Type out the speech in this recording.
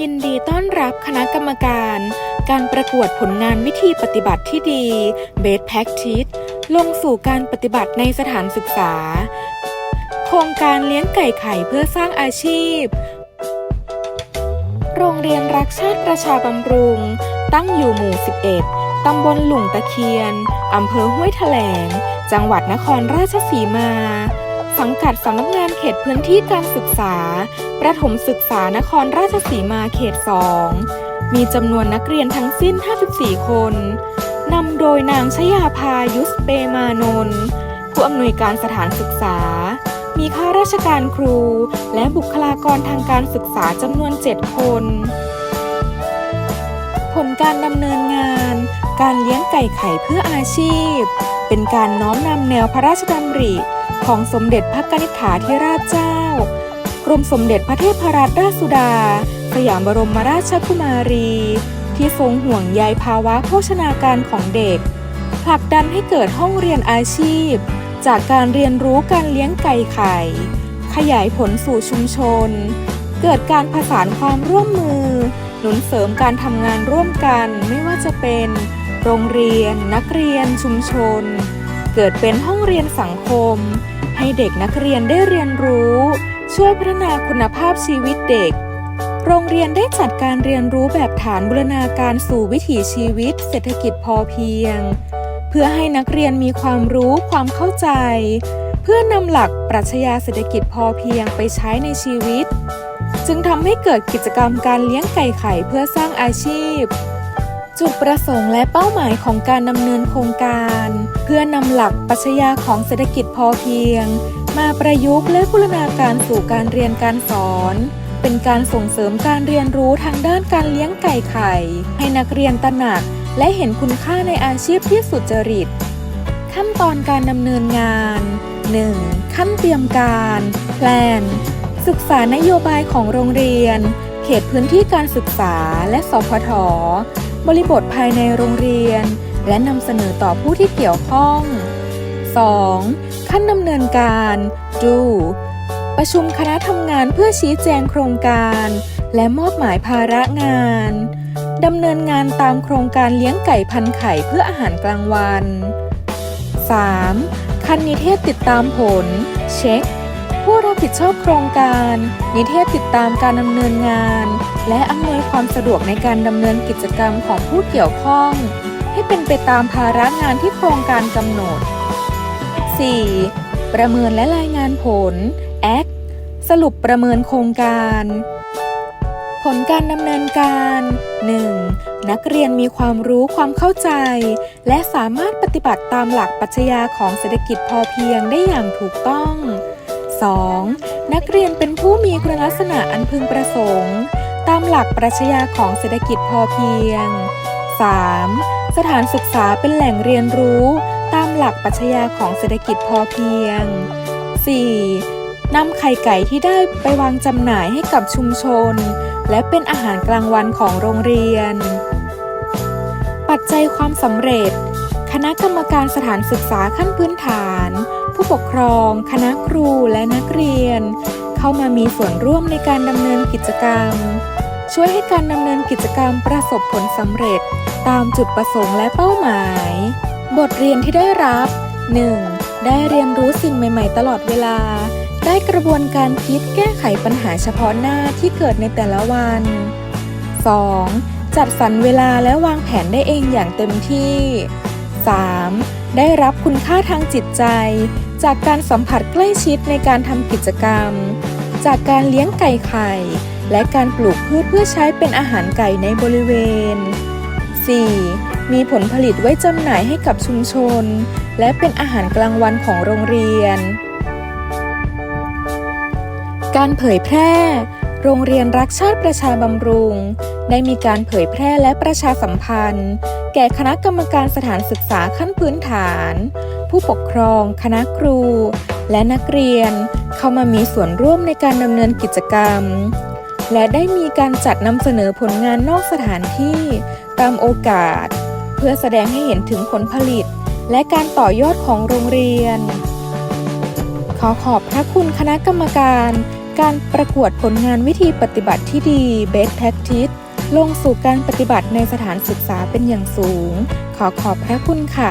ยินดีต้อนรับคณะกรรมการ การประกวดผลงานวิธีปฏิบัติที่ดี Best Practice ลงสู่การปฏิบัติในสถานศึกษา โครงการเลี้ยงไก่ไข่เพื่อสร้างอาชีพ โรงเรียนรักชาติประชาบำรุง ตั้งอยู่หมู่ 11 ตำบลหลุงตะเคียน อำเภอห้วยแถลง จังหวัดนครราชสีมา สังกัดสำนักงานเขตพื้นที่การศึกษา ประถมศึกษานครราชสีมาเขต 2 มีจำนวนนักเรียนทั้งสิ้น 54 คนนำโดยนางชยาภายุสเปมานนท์ผู้อำนวยการสถานศึกษา มีข้าราชการครู และบุคลากรทางการศึกษาจำนวน 7 คน ผลการดำเนินงาน การเลี้ยงไก่ไข่เพื่ออาชีพ เป็นการน้อมนำแนวพระราชดำริ ของสมเด็จพระกนิษฐาธิราชเจ้า กรมสมเด็จพระเทพรัตนราชสุดา สยามบรมราชกุมารี ที่ทรงห่วงใยภาวะโภชนาการของเด็ก ผลักดันให้เกิดห้องเรียนอาชีพ จากการเรียนรู้การเลี้ยงไก่ไข่ ขยายผลสู่ชุมชน เกิดการผสานความร่วมมือ หนุนเสริมการทำงานร่วมกันไม่ว่าจะเป็น โรงเรียน นักเรียน ชุมชน เกิดเป็นห้องเรียนสังคม ให้เด็กนักเรียนได้เรียนรู้ ช่วยพัฒนาคุณภาพชีวิตเด็ก โรงเรียนได้จัดการเรียนรู้แบบฐานบูรณาการสู่วิถีชีวิต เศรษฐกิจพอเพียง เพื่อให้นักเรียนมีความรู้ความเข้าใจ เพื่อนำหลักปรัชญาเศรษฐกิจพอเพียงไปใช้ในชีวิต จึงทำให้เกิดกิจกรรมการเลี้ยงไก่ไข่เพื่อสร้างอาชีพ จุดประสงค์และเป้าหมายของการดำเนินโครงการ เพื่อนำหลักปรัชญาของเศรษฐกิจพอเพียง มาประยุกต์และบูรณาการสู่การเรียนการสอน เป็นการส่งเสริมการเรียนรู้ทางด้านการเลี้ยงไก่ไข่ ให้นักเรียนตระหนัก และเห็นคุณค่าในอาชีพที่สุจริต ขั้นตอนการดำเนินงาน 1. ขั้นเตรียมการแพลนศึกษานโยบายของโรงเรียน เขตพื้นที่การศึกษาและสพท บริบทภายในโรงเรียน และนำเสนอต่อผู้ที่เกี่ยวข้อง 2. ขั้นดำเนินการ do ประชุมคณะทำงานเพื่อชี้แจงโครงการ และมอบหมายภาระงานดำเนินงานตามโครงการเลี้ยงไก่พันไข่เพื่ออาหารกลางวัน 3. คันนิเทศติดตามผล เช็ค ผู้รับผิดชอบโครงการ นิเทศติดตามการดำเนินงาน และอำนวยความสะดวกในการดำเนินกิจกรรมของผู้เกี่ยวข้อง ให้เป็นไปตามภาระงานที่โครงการกำหนด 4. ประเมินและรายงานผล Act สรุปประเมินโครงการ ผลการดำเนินการ 1. นักเรียนมีความรู้ความเข้าใจ และสามารถปฏิบัติตามหลักปรัชญาของเศรษฐกิจพอเพียงได้อย่างถูกต้อง 2. นักเรียนเป็นผู้มีคุณลักษณะอันพึงประสงค์ ตามหลักปรัชญาของเศรษฐกิจพอเพียง 3. สถานศึกษาเป็นแหล่งเรียนรู้ ตามหลักปรัชญาของเศรษฐกิจพอเพียง 4. นำไข่ไก่ที่ได้ไปวางจำหน่ายให้กับชุมชน และเป็นอาหารกลางวันของโรงเรียน ปัจจัยความสำเร็จ คณะกรรมการสถานศึกษาขั้นพื้นฐาน ผู้ปกครอง คณะครูและนักเรียน เข้ามามีส่วนร่วมในการดำเนินกิจกรรม ช่วยให้การดำเนินกิจกรรมประสบผลสำเร็จ ตามจุดประสงค์และเป้าหมาย บทเรียนที่ได้รับ 1. ได้เรียนรู้สิ่งใหม่ ๆ ตลอดเวลา ได้กระบวนการคิดแก้ไขปัญหาเฉพาะหน้าที่เกิดในแต่ละวัน 2. จัดสรรเวลาและวางแผนได้เองอย่างเต็มที่ 3. ได้รับคุณค่าทางจิตใจ จากการสัมผัสใกล้ชิดในการทำกิจกรรม จากการเลี้ยงไก่ไข่ และการปลูกพืชเพื่อใช้เป็นอาหารไก่ในบริเวณ 4. มีผลผลิตไว้จำหน่ายให้กับชุมชน และเป็นอาหารกลางวันของโรงเรียน การเผยแพร่ โรงเรียนรักชาติประชาบำรุง ได้มีการเผยแพร่และประชาสัมพันธ์ แก่คณะกรรมการสถานศึกษาขั้นพื้นฐาน ผู้ปกครอง คณะครู และนักเรียน เข้ามามีส่วนร่วมในการดำเนินกิจกรรม และได้มีการจัดนำเสนอผลงานนอกสถานที่ ตามโอกาส เพื่อแสดงให้เห็นถึงผลผลิต และการต่อยอดของโรงเรียน ขอขอบพระคุณคณะกรรมการ การประกวดผลงานวิธีปฏิบัติที่ดี Best Practice ลงสู่การปฏิบัติในสถานศึกษาเป็นอย่างสูง ขอขอบพระคุณค่ะ